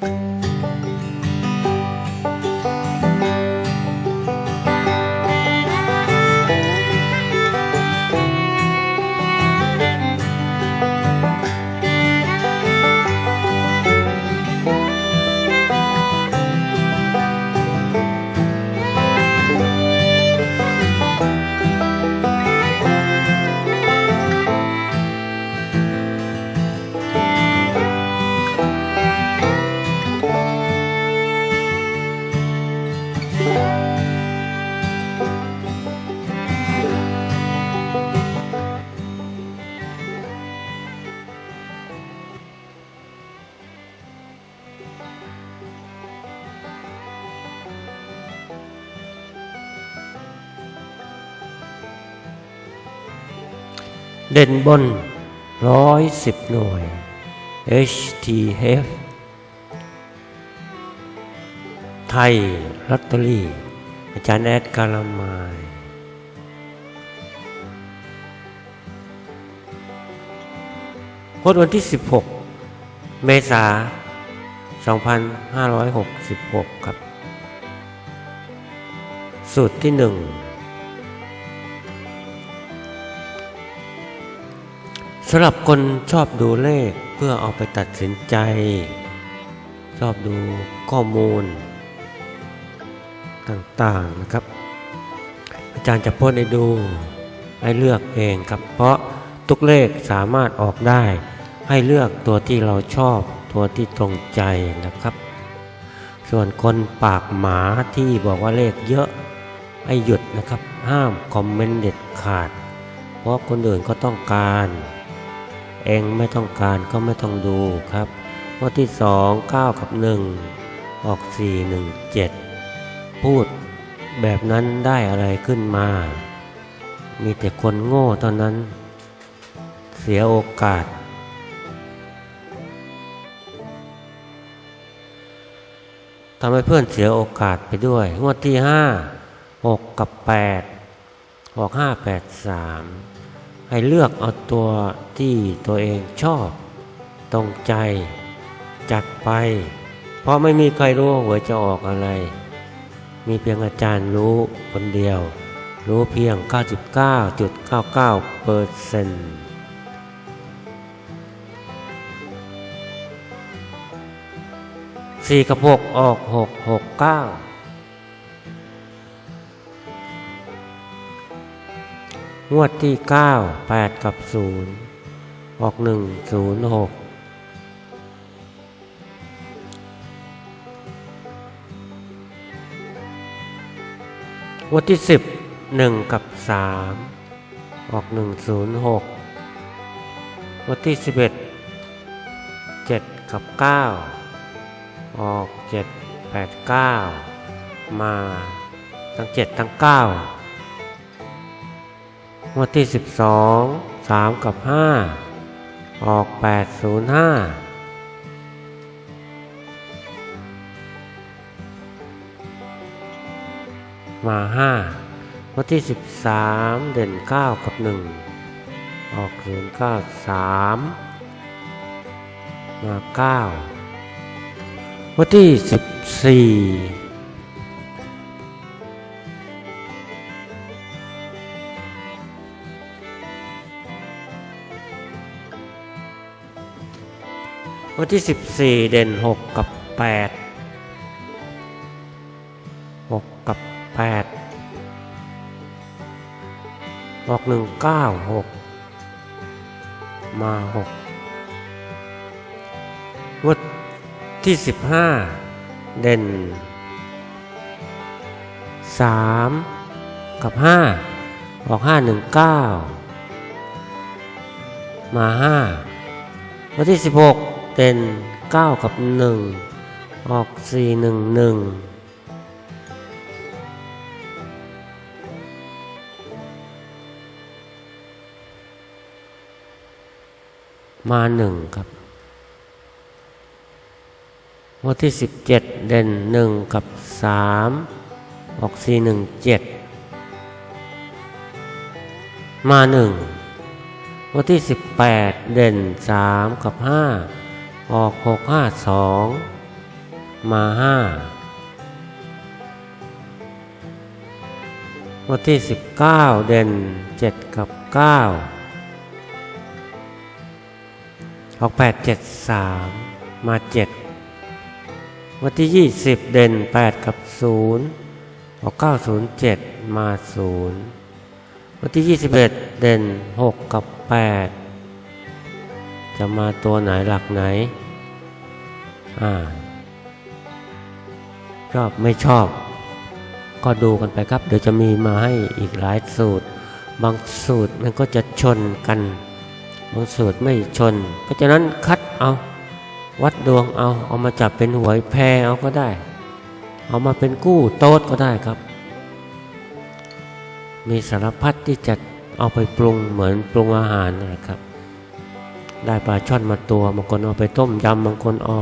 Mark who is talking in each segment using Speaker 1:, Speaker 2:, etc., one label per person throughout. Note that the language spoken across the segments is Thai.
Speaker 1: Thank you. เด่นบนร้อยสิบหน่วย HTF ไทยลอตเตอรี่ อาจารย์แอดการามาย โคตวันที่ 16 เมษา 2566 ครับ สูตรที่หนึ่ง สำหรับคนชอบดูเลขเพื่อเอาไปตัดสินใจ ชอบดูข้อมูล ต่างๆนะครับ อาจารย์จะพ่นให้ดูให้เลือกเองครับ เพราะทุกเลขสามารถออกได้ ให้เลือกตัวที่เราชอบตัวที่ตรงใจนะครับ ส่วนคนปากหมาที่บอกว่าเลขเยอะให้หยุดนะครับ ห้ามคอมเมนต์เด็ดขาด เพราะคนอื่นก็ต้องการ เองไม่ต้องการก็ไม่ต้องดูครับงวดที่สองเก้ากับหนึ่งออกสี่หนึ่งเจ็ดพูดแบบนั้นได้อะไรขึ้นมา มีแต่คนโง่เท่านั้น เสียโอกาสทำให้เพื่อนเสียโอกาสไปด้วย งวดที่ห้าหกกับแปดออกห้าแปดสาม ให้เลือกเอาตัวที่ตัวเองชอบ ตรงใจ จัดไป เพราะไม่มีใครรู้ว่าหวยจะออกอะไร มีเพียงอาจารย์รู้คนเดียว รู้เพียง 99.99เปอร์เซ็นต์สี่กับหกออกหกหกเก้า งวดที่เก้าแปดกับศูนย์ออกหนึ่งศูนย์หกงวดที่สิบหนึ่งกับสามออกหนึ่งศูนย์หกงวดที่สิบเอ็ดเจ็ดกับเก้าออกเจ็ดแปดเก้ามาทั้งเจ็ดทั้งเก้า งวดที่สิบสองสามกับห้าออกแปดศูนย์ห้ามาห้างวดที่สิบสามเด่นเก้ากับหนึ่งออกศูนย์เก้าสามมาเก้างวดที่สิบี่ วันที่สิบสี่เด่นหกกับแปดหกกับแปดออกหนึ่งเก้าหกมาหกวันที่สิบห้าเด่นสามกับห้าออกห้าหนึ่งเก้ามาห้าวันที่สิบหก เด่นเก้ากับหนึ่งออกสี่หนึ่งหนึ่งมาหนึ่งครับวันที่สิบเจ็ดเด่นหนึ่งกับสามออกสี่หนึ่งเจ็ดมาหนึ่งวันที่สิบแปดเด่นสามกับห้า ออกหกห้าสองมาห้าวันที่สิบเก้าเด่นเจ็ดกับเก้าออกแปดเจ็ดสามมาเจ็ดวันที่ยี่สิบเด่นแปดกับศูนย์ออกเก้าศูนย์เจ็ดมาศูนย์วันที่ยี่สิบเอ็ดเด่นหกกับแปด จะมาตัวไหนหลักไหน อ่าชอบไม่ชอบ ก็ดูกันไปครับ เดี๋ยวจะมีมาให้อีกหลายสูตร บางสูตรมันก็จะชนกัน บางสูตรไม่ชน เพราะฉะนั้นคัดเอา วัดดวงเอา เอามาจับเป็นหวยแพรเอาก็ได้ เอามาเป็นกู้โต๊ดก็ได้ครับ มีสารพัดที่จะเอาไปปรุงเหมือนปรุงอาหารนะครับ ได้ปลาช่อนมาตัวบางคนเอาไปต้มยำบางคนเอา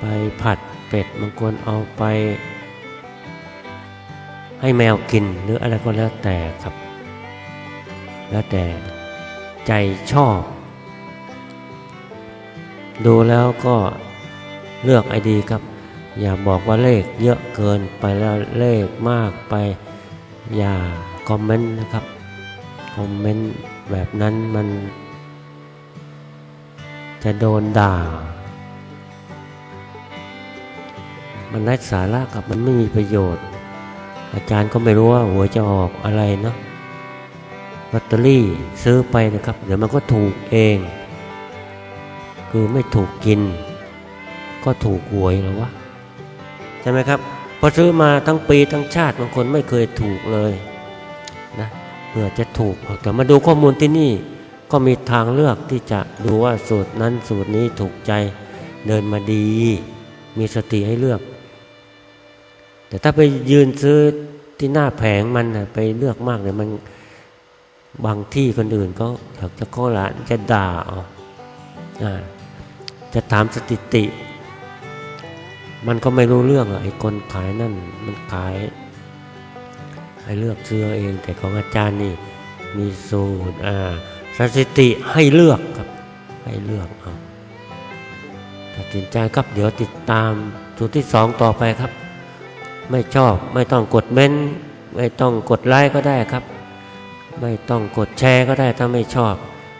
Speaker 1: ไปผัดเป็ดบางคนเอาไป ให้แมวกินหรืออะไรก็แล้วแต่ครับ แล้วแต่ใจชอบ ดูแล้วก็เลือกไอดีครับ อย่าบอกว่าเลขเยอะเกินไปแล้วเลขมากไป อย่าคอมเมนต์นะครับ คอมเมนต์แบบนั้นมัน จะโดนด่า มันไร้สาระกับมันไม่มีประโยชน์ อาจารย์ก็ไม่รู้ว่าหัวจะออกอะไรเนาะลอตเตอรี่ซื้อไปนะครับ เดี๋ยวมันก็ถูกเอง คือไม่ถูกกิน ก็ถูกหวยแล้วะใช่ไหมครับพอซื้อมาทั้งปีทั้งชาติบางคนไม่เคยถูกเลยนะเพื่อจะถูกแต่มาดูข้อมูลที่นี่ ก็มีทางเลือกที่จะดูว่าสูตรนั้นสูตรนี้ถูกใจเดินมาดี มีสติให้เลือก แต่ถ้าไปยืนซื้อที่หน้าแผงมันไปเลือกมากเนี่ยมันบางที่คนอื่นก็อยากจะข้อละจะด่าอาอ่าจะถามสถิติ มันก็ไม่รู้เรื่องอะไอ้คนขายนั่นมันขายให้เลือกซื้อเอง แต่ของอาจารย์นี่มีสูตรอ่า สถิติให้เลือกครับ ให้เลือกเอาตัดสินใจครับเดี๋ยวติดตามสูตรที่สองต่อไปครับ ไม่ชอบไม่ต้องกดเม้นไม่ต้องกดไลค์ก็ได้ครับ ไม่ต้องกดแชร์ก็ได้ถ้าไม่ชอบ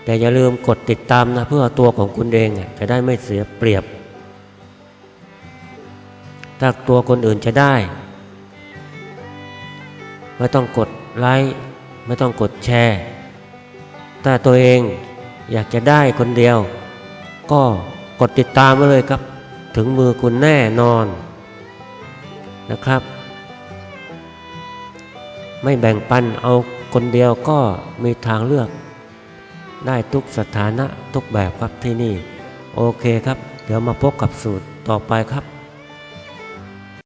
Speaker 1: แต่อย่าลืมกดติดตามนะเพื่อตัวของคุณเองจะได้ไม่เสียเปรียบถ้าตัวคนอื่นจะได้ ไม่ต้องกดไลค์ไม่ต้องกดแชร์ ถ้าตัวเองอยากจะได้คนเดียว ก็กดติดตามมาเลยครับ ถึงมือคุณแน่นอนนะครับ ไม่แบ่งปันเอาคนเดียวก็มีทางเลือก ได้ทุกสถานะทุกแบบครับที่นี่ โอเคครับ เดี๋ยวมาพบกับสูตรต่อไปครับ